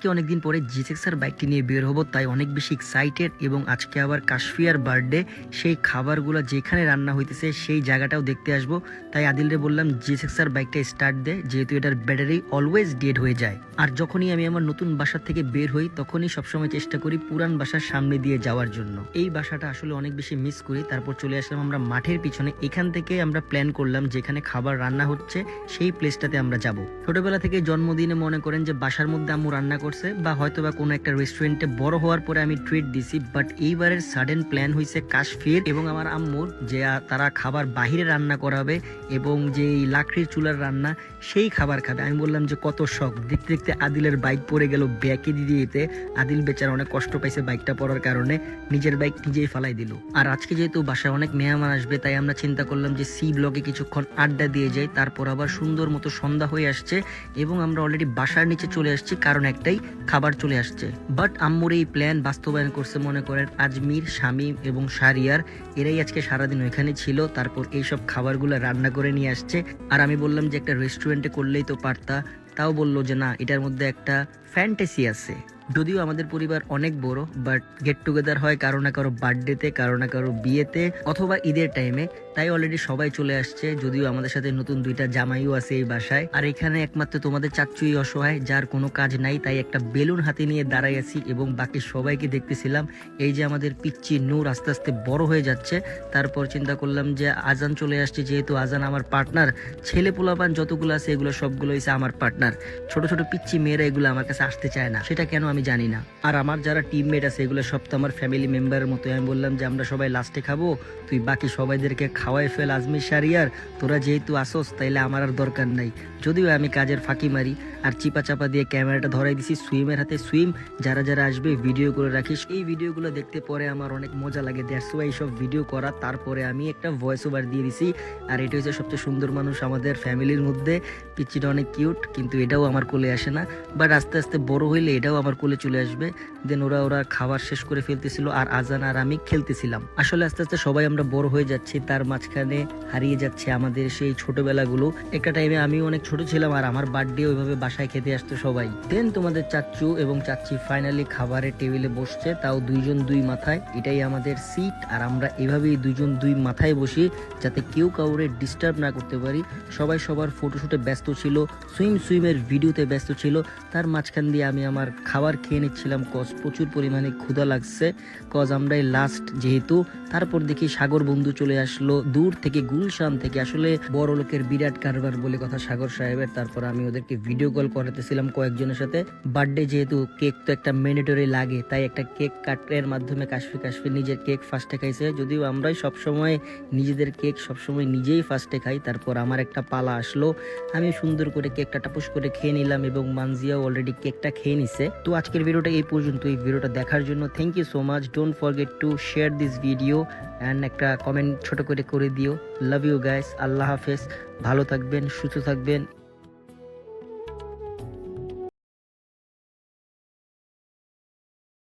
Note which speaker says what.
Speaker 1: আজকে অনেকদিন পরে জি সিক্সার বাইকটি নিয়ে বের হব, তাই অনেক বেশি এক্সাইটেড এবং আজকে আবার কাশফিয়ার বার্থডে সেই খাবারগুলো যেখানে রান্না হইতেছে সেই জায়গাটাও দেখতে আসব। তাই আদিলরে বললাম জি সিক্সার বাইকটা স্টার্ট দে, যেহেতু এটার ব্যাটারি অলওয়েজ ডেড হয়ে যায়। আর যখনই আমি আমার নতুন বাসা থেকে বের হই, তখনই সবসময় চেষ্টা করি পুরান বাসার সামনে দিয়ে যাওয়ার জন্য। এই বাসাটা আসলে অনেক বেশি মিস করি, তারপর চলে আসলাম আমরা মাঠের পিছনে। এখান থেকে আমরা প্ল্যান করলাম যেখানে খাবার রান্না হচ্ছে, সেই প্লেসটাতে আমরা যাব। ছোটবেলা থেকে জন্মদিনে মনে করেন যে বাসার মধ্যে আম্মু রান্না করছে বা হয়তো বা কোনো একটা রেস্টুরেন্টে বড় হওয়ার পরে আমি ট্রিট দিছি বাট এইবারের সাডেন প্ল্যান হয়েছে কাশফির এবং আমার আম্মুর যে তারা খাবার বাহিরে রান্না করাবে এবং যে লাকড়ির চুলার রান্না সেই খাবার খাবে। আমি বললাম যে, কত শখ। দেখতে দেখতে আদিলের বাইক পড়ে গেল ব্যাকে দিয়ে দিতে। আদিল বেচারা অনেক কষ্ট পাইছে বাইকটা পড়ার কারণে। নিজের বাইক নিজেই ফালাই দিল। আর আজকে যেহেতু বাসায় অনেক মেহমান আসবে, তাই আমরা চিন্তা করলাম যে সি ব্লকে কিছুক্ষণ আড্ডা দিয়ে যাই। তারপর আবার সুন্দর মতো সন্ধ্যা হয়ে আসছে এবং আমরা অলরেডি বাসার নিচে চলে আসছি। কারণ একটাই খাবার চলে আসছে। বাট আম্মুর এই প্ল্যান বাস্তবায়ন করছে মনে করেন আজমির শামীম এবং সারিয়ার। এরাই আজকে সারাদিন ওইখানে ছিল, তারপর এইসব খাবারগুলো রান্না করে নিয়ে আসছে। আর আমি বললাম যে একটা রেস্টুরেন্টে করলেই তো পারতা। তাও বলল যে না, এটার মধ্যে একটা ফ্যান্টাসি আছে। যদিও আমাদের পরিবার অনেক বড় বাট গেট টুগেদার হয় কারও না কারও বার্থডেতে কারও না কারও বিয়েতে, অথবা ঈদের টাইমে তাই অলরেডি সবাই চলে আসছে, যদিও আমাদের সাথে নতুন দুইটা জামাইও আছে এই বাসায়। আর এখানে একমাত্র তোমাদের চাচ্চুই অসহায়, যার কোনো কাজ নাই, তাই একটা বেলুন হাতে নিয়ে দাঁড়াই আছি এবং বাকি সবাইকে দেখতেছিলাম। এই যে আমাদের পিচ্ছি নূর আস্তে আস্তে বড় হয়ে যাচ্ছে। তারপর চিন্তা করলাম যে আজান চলে আসছে, যেহেতু আজান আমার পার্টনার ছেলে পোলাপান যতগুলো আছে, এগুলো সবগুলো হয়েছে আমার পার্টনার ছোট ছোট পিচ্ছি মেয়েরা এগুলো আমার কাছে আসতে চায় না, সেটা কেন আমি জানি না। আর আমার যারা টিমমেট আছে, এগুলো সব তো আমার ফ্যামিলি মেম্বারের মতো আমি বললাম যে, আমরা সবাই লাস্টে খাব, তুই বাকি সবাইদেরকে খাওয়াই ফেল, আজমির, সারিয়ার। তোরা যেহেতু আসোস, তাইলে আমার আর দরকার নাই। যদিও আমি কাজের ফাঁকি মারি, আর চিপা চাপা দিয়ে ক্যামেরাটা ধরাই দিছি সুইমের হাতে সুইম যারা যারা আসবে ভিডিও করে রাখিস। এই ভিডিওগুলো দেখতে পরে আমার অনেক মজা লাগে। দ্যাটস ওয়াই সব ভিডিও করা। তারপরে আমি একটা ভয়েস ওভার দিয়ে দিছি। আর এটা হচ্ছে সবচেয়ে সুন্দর মানুষ আমাদের ফ্যামিলির মধ্যে। পিচ্চিটা অনেক কিউট কিন্তু এটাও আমার কোলে আসে না। বাট আস্তে আস্তে বড় হইলে এটাও আমার কোলে চলে আসবে। দেন ওরা ওরা খাবার শেষ করে ফেলতেছিল আর আজান আর আমি খেলতেছিলাম। আসলে আস্তে আস্তে সবাই আমরা বড় হয়ে যাচ্ছি, তার মাঝখানে হারিয়ে যাচ্ছে আমাদের সেই ছোটবেলাগুলো। একটা টাইমে আমি অনেক ছোট ছিলাম আর আমার বার্থডে ওইভাবে বাসায় খেতে আসতো সবাই। দেন তোমাদের চাচ্চু এবং চাচ্চি ফাইনালি খাবারের টেবিলে বসছে, তাও দুইজন দুই মাথায়। এটাই আমাদের সিট আর আমরা এভাবেই দুইজন দুই মাথায় বসি, যাতে কেউ কাউরে ডিস্টার্ব না করতে পারি। সবাই সবার ফটোশুটে ব্যস্ত ছিল সুইম সুইমের ভিডিওতে ব্যস্ত ছিল, তার মাঝখান দিয়ে আমি আমার খাবার খেয়ে নিচ্ছিলাম। কজ প্রচুর পরিমাণে ক্ষুধা লাগছে। কজ আমরাই লাস্ট যেহেতু। তারপর দেখি সাগর বন্ধু চলে আসলো। দূর থেকে গুলশান থেকে আসলে বড় লোকের বিরাট কারবার বলে কথা সাগর সাহেবের। তারপর আমি ওদেরকে ভিডিও কল করাতেছিলাম কয়েকজনের সাথে। বার্থডে যেহেতু কেক তো একটা ম্যান্ডেটরি লাগে। তাই একটা কেক কাটের মাধ্যমে কাশফি কাশফি নিজের কেক ফার্স্টে খাইছে। যদিও আমরাই সবসময় নিজেদের কেক সবসময় নিজেই ফার্স্টে খাই। তারপর আমার একটা পালা আসলো। আমি সুন্দর করে কেকটা টাপুস করে খেয়ে নিলাম এবং মানজিয়াও অলরেডি কেকটা খেয়ে নিছে। তো আজকের ভিডিওটা এই পর্যন্ত এই ভিডিওটা দেখার জন্য thank you so much don't forget to share this video and একটা কমেন্ট ছোট করে করে দিও। লাভ ইউ গাইস আল্লাহ হাফেজ। ভালো থাকবেন, সুস্থ থাকবেন।